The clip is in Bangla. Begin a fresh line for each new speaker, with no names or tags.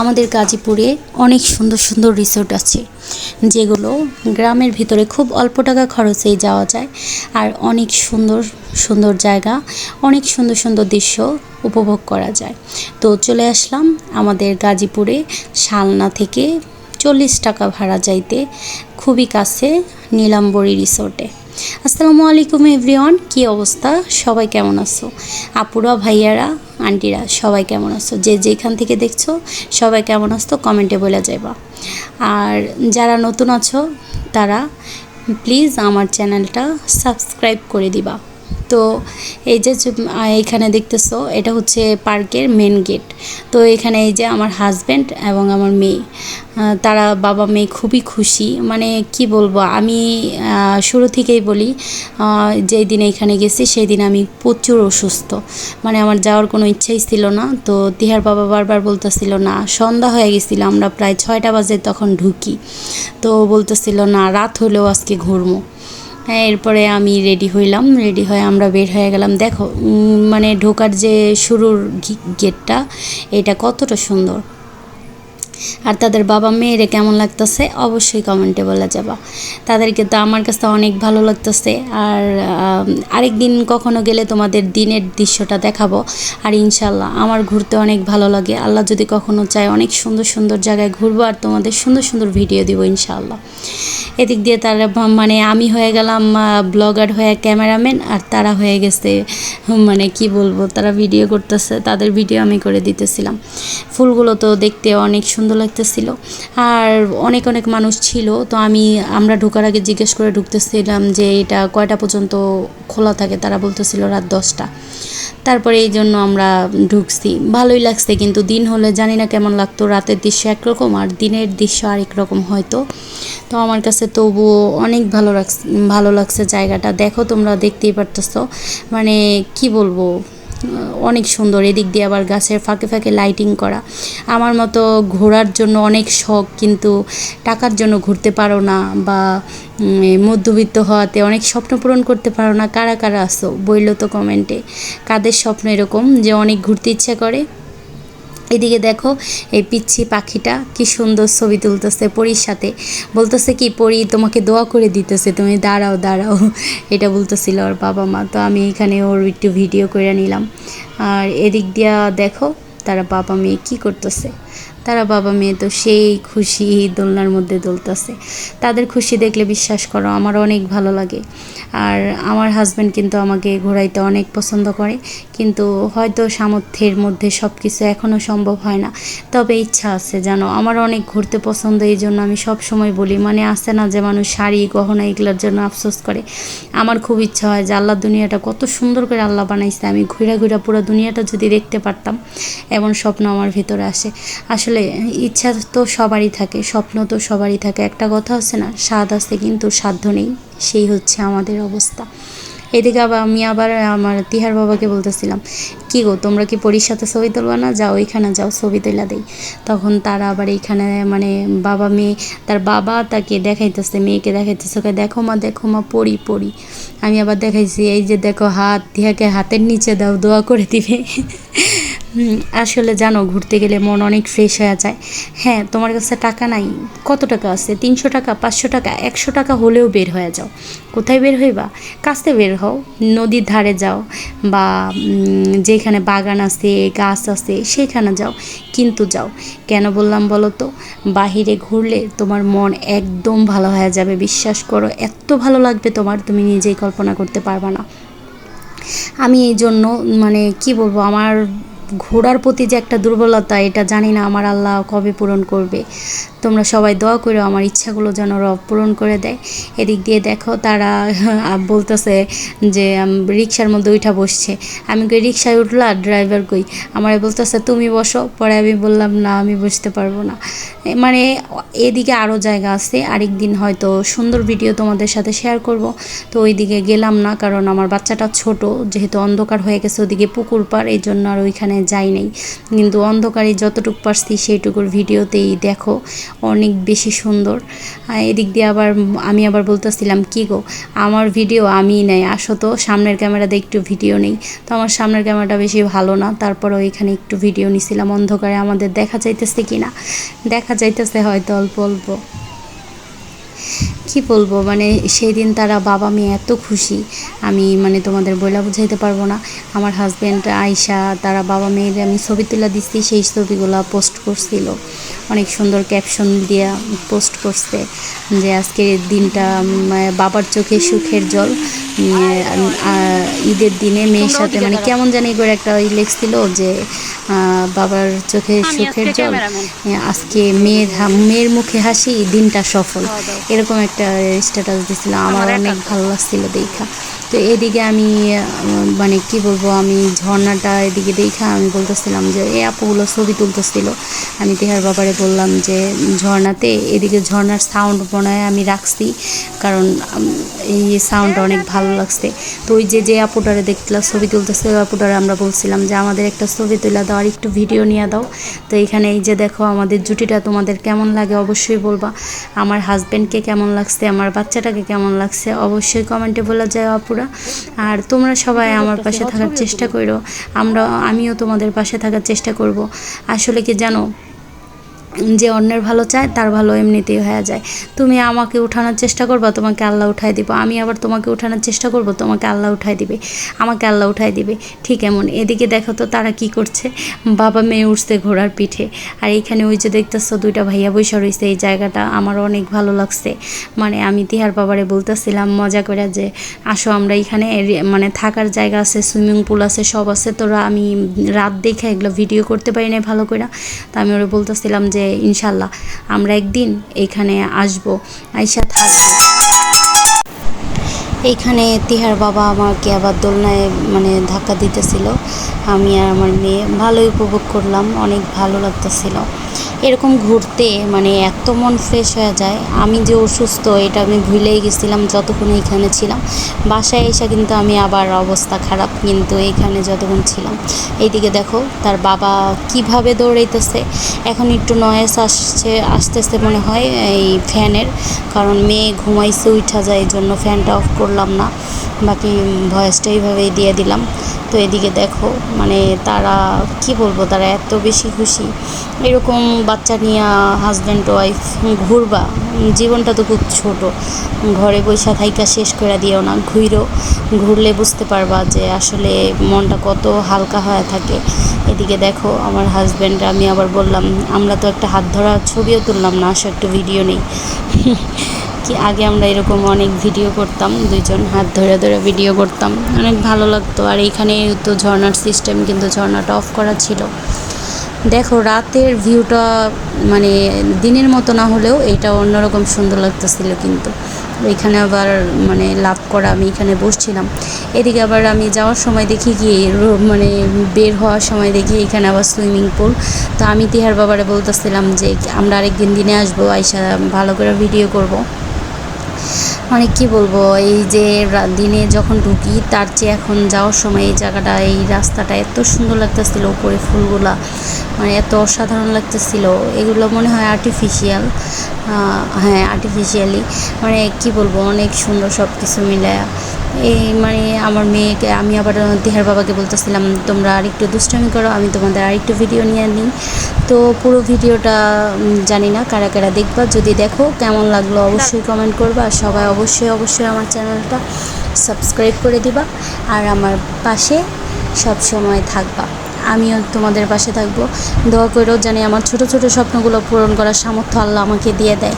আমাদের গাজীপুরে অনেক সুন্দর সুন্দর রিসোর্ট আছে, যেগুলো গ্রামের ভিতরে খুব অল্প টাকা খরচেই যাওয়া যায় আর অনেক সুন্দর সুন্দর জায়গা, অনেক সুন্দর সুন্দর দৃশ্য উপভোগ করা যায়। তো চলে আসলাম আমাদের গাজীপুরে শালনা থেকে চল্লিশ টাকা ভাড়া যাইতে, খুবই কাছে নীলাম্বরী রিসোর্টে আসসালামু আলাইকুম এভরিওয়ান, কি অবস্থা? সবাই কেমন আছো? আপুরা, ভাইয়ারা, আন্টিরা, সবাই কেমন আছো? যে যেখান থেকে দেখছ, সবাই কেমন আছো, কমেন্টে বলে যাইবা। আর যারা নতুন আছো, তারা প্লিজ আমার চ্যানেলটা সাবস্ক্রাইব করে দিবা। তো এই যে এখানে দেখতেছো, এটা হচ্ছে পার্কের মেন গেট তো এখানে এই যে আমার হাজব্যান্ড এবং আমার মেয়ে তারা বাবা মেয়ে খুবই খুশি। মানে কি বলব, আমি শুরু থেকেই বলি যেই দিন এখানে গেছি, সেই দিন আমি প্রচুর অসুস্থ। মানে আমার যাওয়ার কোনো ইচ্ছাই ছিল না। তো তিহার বাবা বারবার বলতেছিল, না, সন্ধ্যা হয়ে গেছিল, আমরা প্রায় ছয়টা বাজে তখন ঢুকি। তো বলতেছিল, না, রাত হলেও আজকে ঘুরবো। হ্যাঁ এরপরে আমি রেডি হইলাম। রেডি হয়ে আমরা বের হয়ে গেলাম। দেখো মানে ঢোকার যে শুরুর গেটটা, এটা কতটা সুন্দর। আর তাদের বাবা মেয়েরে কেমন লাগতেছে অবশ্যই কমেন্টে বলে যাবা। তাদেরকে তো আমার কাছে অনেক ভালো লাগতেছে। আর আম, আরেকদিন কখনো গেলে তোমাদের দিনের দৃশ্যটা দেখাবো। আর ইনশাল্লাহ আমার ঘুরতে অনেক ভালো লাগে। আল্লাহ যদি কখনো চায় অনেক সুন্দর সুন্দর জায়গায় ঘুরবো আর তোমাদের সুন্দর সুন্দর ভিডিও দিব ইনশাল্লাহ এদিক দিয়ে তারা মানে আমি হয়ে গেলাম ব্লগার হয়ে ক্যামেরাম্যান আর তারা হয়ে গেছে মানে কি বলব তারা ভিডিও করতেছে তাদের ভিডিও আমি করে দিতেছিলাম। ফুলগুলো তো দেখতে অনেক সুন্দর লাগতেছিল। আর অনেক অনেক মানুষ ছিল। তো আমি, আমরা ঢোকার আগে জিজ্ঞেস করে ঢুকতেছিলাম যে এটা কয়টা পর্যন্ত খোলা থাকে? তারা বলতেছিল রাত দশটা। তারপরে এই জন্য আমরা ঢুকছি। ভালোই লাগছে, কিন্তু দিন হলে জানি না কেমন লাগতো। রাতের দৃশ্য একরকম আর দিনের দৃশ্য আরেক রকম হয়তো। তো আমার কাছে তবুও অনেক ভালো লাগছে ভালো লাগছে জায়গাটা। দেখো তোমরা, দেখতেই পারতেছো। মানে কি বলব? অনেক সুন্দর। এদিক দিয়ে আবার গাছের ফাঁকে ফাঁকে লাইটিং করা। আমার মতো ঘোরার জন্য অনেক শখ, কিন্তু টাকার জন্য ঘুরতে পারো না বা মধ্যবিত্ত হওয়াতে অনেক স্বপ্ন পূরণ করতে পারো না। কারা কারা আসো বইলো তো কমেন্টে কাদের স্বপ্ন এরকম যে অনেক ঘুরতে ইচ্ছা করে? এদিকে দেখো এই পিচ্ছি পাখিটা কি সুন্দর ছবি তুলতেছে পরীর সাথে। বলতেছে কি, পরি, তোমাকে দোয়া করে দিতেছে, তুমি দাঁড়াও দাঁড়াও। এটা বলতেছিল ওর বাবা মা। তো আমি এখানে ওর একটু ভিডিও করে নিলাম। আর এদিক দিয়া দেখো তারা বাবা মেয়ে কি করতেছে। তারা বাবা মেয়ে তো সেই খুশি দোলনার মধ্যে দোলতেছে। তাদের খুশি দেখলে বিশ্বাস করো, আমার অনেক ভালো লাগে। আর আমার হাজব্যান্ড কিন্তু আমাকে ঘোরাইতে অনেক পছন্দ করে। কিন্তু হয়তো সামর্থ্যের মধ্যে সব কিছু এখনও সম্ভব হয় না। তবে ইচ্ছা আছে জানো, আমার অনেক ঘুরতে পছন্দ এই জন্য আমি সব সময় বলি মানে আসে না যে মানুষ শাড়ি, গহনা এগুলোর জন্য আফসোস করে। আমার খুব ইচ্ছা হয় যে আল্লাহ দুনিয়াটা কত সুন্দর করে আল্লাহ বানাইছে। আমি ঘুরে ঘুরে পুরো দুনিয়াটা যদি দেখতে পারতাম, এমন স্বপ্ন আমার ভিতরে আসে। আসলে ইচ্ছা তো সবারই থাকে, স্বপ্ন তো সবারই থাকে। একটা কথা আছে না, স্বাদ আছে কিন্তু সাধ্য নেই, সেই হচ্ছে আমাদের অবস্থা। এদিকে আবার আমি আবার আমার তিহার বাবাকে বলতেছিলাম, কি গো, তোমরা কি পরীর সাথে ছবি তুলবা না? যাও ওইখানে যাও ছবি তুলা দেই। তখন তারা আবার এইখানে মানে বাবা মেয়ে, তার বাবা তাকে দেখাইতেছে, মেয়েকে দেখাইতেছে, ওকে দেখো মা দেখো মা পড়ি পড়ি আমি আবার দেখাইছি, এই যে দেখো হাত, তিহাকে হাতের নিচে দাও, দোয়া করে দিবে। আসলে জানো, ঘুরতে গেলে মন অনেক ফ্রেশ হয়ে যায়। হ্যাঁ তোমার কাছে টাকা নাই, কত টাকা আছে? তিনশো টাকা, পাঁচশো টাকা, একশো টাকা হলেও বের হয়ে যাও। কোথায় বের হইবা? কাছে বের হও, নদীর ধারে যাও বা যেখানে বাগান আছে, গাছ আছে, সেখানে যাও, কিন্তু যাও। কেন বললাম বলো তো? বাহিরে ঘুরলে তোমার মন একদম ভালো হয়ে যাবে। বিশ্বাস করো, এত ভালো লাগবে তোমার, তুমি নিজেই কল্পনা করতে পারবা না। আমি এই জন্য মানে কি বলব, আমার ঘোড়ার প্রতি যে একটা দুর্বলতা এটা জানি না আমার আল্লাহ কবে পূরণ করবে। তোমরা সবাই দোয়া করো আমার ইচ্ছাগুলো যেন রব পূরণ করে দেয়। এদিক দিয়ে দেখো তারা বলতেছে যে রিক্সার মধ্যে উঠা বসছে। আমি কই রিক্সায় উঠলা? ড্রাইভার কই? আমার বলতেছে, তুমি বসো। পরে আমি বললাম, না, আমি বসতে পারব না। মানে এদিকে আরও জায়গা আছে। আরেক দিন হয়তো সুন্দর ভিডিও তোমাদের সাথে শেয়ার করব। তো ওইদিকে গেলাম না, কারণ আমার বাচ্চাটা ছোট, যেহেতু অন্ধকার হয়ে গেছে, ওদিকে পুকুর পার এই জন্য আর ওইখানে যাই নাই। কিন্তু অন্ধকারে যতটুকু পারছি, সেইটুকুর ভিডিওতেই দেখো। অনেক বেশি সুন্দর। এদিক দিয়ে আবার আমি আবার বলতেছিলাম, কি গো, আমার ভিডিও আমি নেই। আসো তো, সামনের ক্যামেরাতে একটু ভিডিও নেই। তো আমার সামনের ক্যামেরাটা বেশি ভালো না তারপরেও এখানে একটু ভিডিও নিছিলাম অন্ধকারে। আমাদের দেখা যাইতেছে কি না দেখা যাইতেছে হয়তো অল্প অল্প। কি বলব? মানে সেই দিন তারা বাবা মেয়ে এত খুশি। আমি মানে তোমাদের বইলা বুঝাইতে পারব না। আমার হাজব্যান্ড আয়সা তারা বাবা মেয়ের আমি ছবি তুলে দিচ্ছি সেই ছবিগুলো পোস্ট করছিল। অনেক সুন্দর ক্যাপশন দিয়া পোস্ট করছে যে আজকের দিনটা বাবার চোখে সুখের জল। ঈদের দিনে মেয়ের সাথে মানে কেমন জানি করে একটা ই লেখছিল যে বাবার চোখে সুখের জল। আজকে মেয়ের মেয়ের মুখে হাসি দিনটা সফল। এরকম একটা স্ট্যাটাস দিছিল আমার অনেক ভালো লাগছিল দেখা। তো এদিকে আমি মানে কি বলব, আমি ঝর্ণাটা এদিকে দেখা আমি বলতেছিলাম যে এই আপুগুলো ছবি তুলতেছিল। আমি তেহার বাবারে বললাম যে, ঝর্ণাতে এদিকে ঝর্ণার সাউন্ড বানায় আমি রাখছি, কারণ এই সাউন্ডটা অনেক ভালো লাগছে। তো ওই যে যে আপুটারে দেখলাম, ছবি তুলতেছে, ওই আপুটারে আমরা বলছিলাম যে, আমাদের একটা ছবি তুলে দাও, আর একটু ভিডিও নিয়ে দাও। তো এখানে এই যে, দেখো, আমাদের জুটিটা তোমাদের কেমন লাগে অবশ্যই বলবা। আমার হাজব্যান্ডকে কেমন লাগছে, আমার বাচ্চাটাকে কেমন লাগছে, অবশ্যই কমেন্টে বলে যায় আপুরা আর তোমরা সবাই আমার পাশে থাকার চেষ্টা করো। আমরা, আমিও তোমাদের পাশে থাকার চেষ্টা করব। আসলে কি জানো? যে অন্যের ভালো চায়, তার ভালো এমনিতেই হয়ে যায়। তুমি আমাকে উঠানোর চেষ্টা করবা, তোমাকে আল্লাহ উঠাই দিব। আমি আবার তোমাকে উঠানোর চেষ্টা করব, তোমাকে আল্লাহ উঠাই দিবে। আমাকে আল্লাহ উঠাই দিবে। ঠিক এমন। এদিকে দেখো তো তারা কি করছে। বাবা মেয়ে উঠছে ঘোড়ার পিঠে। আর এইখানে ওই যে দেখতেছো দুইটা ভাইয়া বৈশা রয়েছে, এই জায়গাটা আমার অনেক ভালো লাগছে। মানে আমি তিহার বাবারে বলতেছিলাম, মজা করে যে, আসো আমরা এখানে মানে থাকার জায়গা আছে, সুইমিং পুল আছে, সব আছে। তোরা আমি রাত দেখে এগুলো ভিডিও করতে পারি না ভালো করে তা আমি ওরা বলতেছিলাম যে ইনশাল্লাহ আমরা একদিন এখানে আসব আইসা থাকব। এইখানে তিহার বাবা আমাকে আবার দোলনায় মানে ধাক্কা দিতেছিল। আমি আর আমার মেয়ে ভালোই উপভোগ করলাম, অনেক ভালো লাগতেছিল। এরকম ঘুরতে মানে এত মন ফ্রেশ হয়ে যায়। আমি যে অসুস্থ, এটা আমি ভুলেই গেছিলাম যতক্ষণ এখানে ছিলাম। বাসায় এসে কিন্তু আমি আবার অবস্থা খারাপ, কিন্তু এইখানে যতক্ষণ ছিলাম। এইদিকে দেখো, তার বাবা কীভাবে দৌড়াইতেছে। এখন একটু নয়েস আসছে, আসতেছে মনে হয় এই ফ্যানের কারণ মেয়ে ঘুমাইছে উঠা যায়, এই জন্য ফ্যানটা অফ করলাম না। বাকি ভয়েসটা এইভাবেই দিয়ে দিলাম। তো এদিকে দেখো মানে তারা, কি বলব, তারা এত বেশি খুশি। এরকম বাচ্চা নিয়ে হাজব্যান্ড ওয়াইফ ঘুরবা, জীবনটা তো খুব ছোট। ঘরে বৈশা থাইকা শেষ করে দিও না ঘুরো ঘুরলে বুঝতে পারবা যে আসলে মনটা কত হালকা হয়ে থাকে। এদিকে দেখো, আমার হাজব্যান্ড আমি আবার বললাম, আমরা তো একটা হাত ধরা ছবিও তুললাম না, আসো একটু ভিডিও নেই। কি আগে আমরা এরকম অনেক ভিডিও করতাম, দুইজন হাত ধরে ধরে ভিডিও করতাম। অনেক ভালো লাগতো। আর এইখানে তো ঝর্নার সিস্টেম কিন্তু ঝর্নাটা অফ করা ছিল। দেখো, রাতের ভিউটা মানে দিনের মতো না হলেও এটা অন্যরকম সুন্দর লাগতেছিল কিন্তু। এখানে আবার মানে লাভ করা আমি এখানে বসছিলাম। এদিকে আবার আমি যাওয়ার সময় দেখি কি মানে বের হওয়ার সময় দেখি এখানে আবার সুইমিং পুল তো আমি তিহার বাবারে বলতেছিলাম যে আমরা আরেকদিন দিনে আসব, আইসা ভালো করে ভিডিও করব। মানে কি বলব, এই যে দিনে যখন ঢুকি তার চেয়ে এখন যাওয়ার সময় এই জায়গাটা, এই রাস্তাটা এত সুন্দর লাগতেছিল, উপরে ফুলগুলা মানে এত অসাধারণ লাগতেছিল। এগুলো মনে হয় আর্টিফিশিয়াল হ্যাঁ আর্টিফিশিয়ালি মানে কি বলব, অনেক সুন্দর সব কিছু মিলে এই মানে আমার মেয়েকে, আমি আবার দেহার বাবাকে বলতেছিলাম, তোমরা আরেকটু দুষ্টামি করো, আমি তোমাদের আরেকটু ভিডিও নিয়ে নিই তো পুরো ভিডিওটা জানি না কারা কারা দেখবা। যদি দেখো, কেমন লাগল অবশ্যই কমেন্ট করবা। আর সবাই অবশ্যই অবশ্যই আমার চ্যানেলটা সাবস্ক্রাইব করে দিবা। আর আমার পাশে সব সময় থাকবা। আমিও তোমাদের পাশে থাকব। দোয়া করেও জানি আমার ছোট ছোট স্বপ্নগুলো পূরণ করার সামর্থ্য আল্লাহ আমাকে দিয়ে দেয়।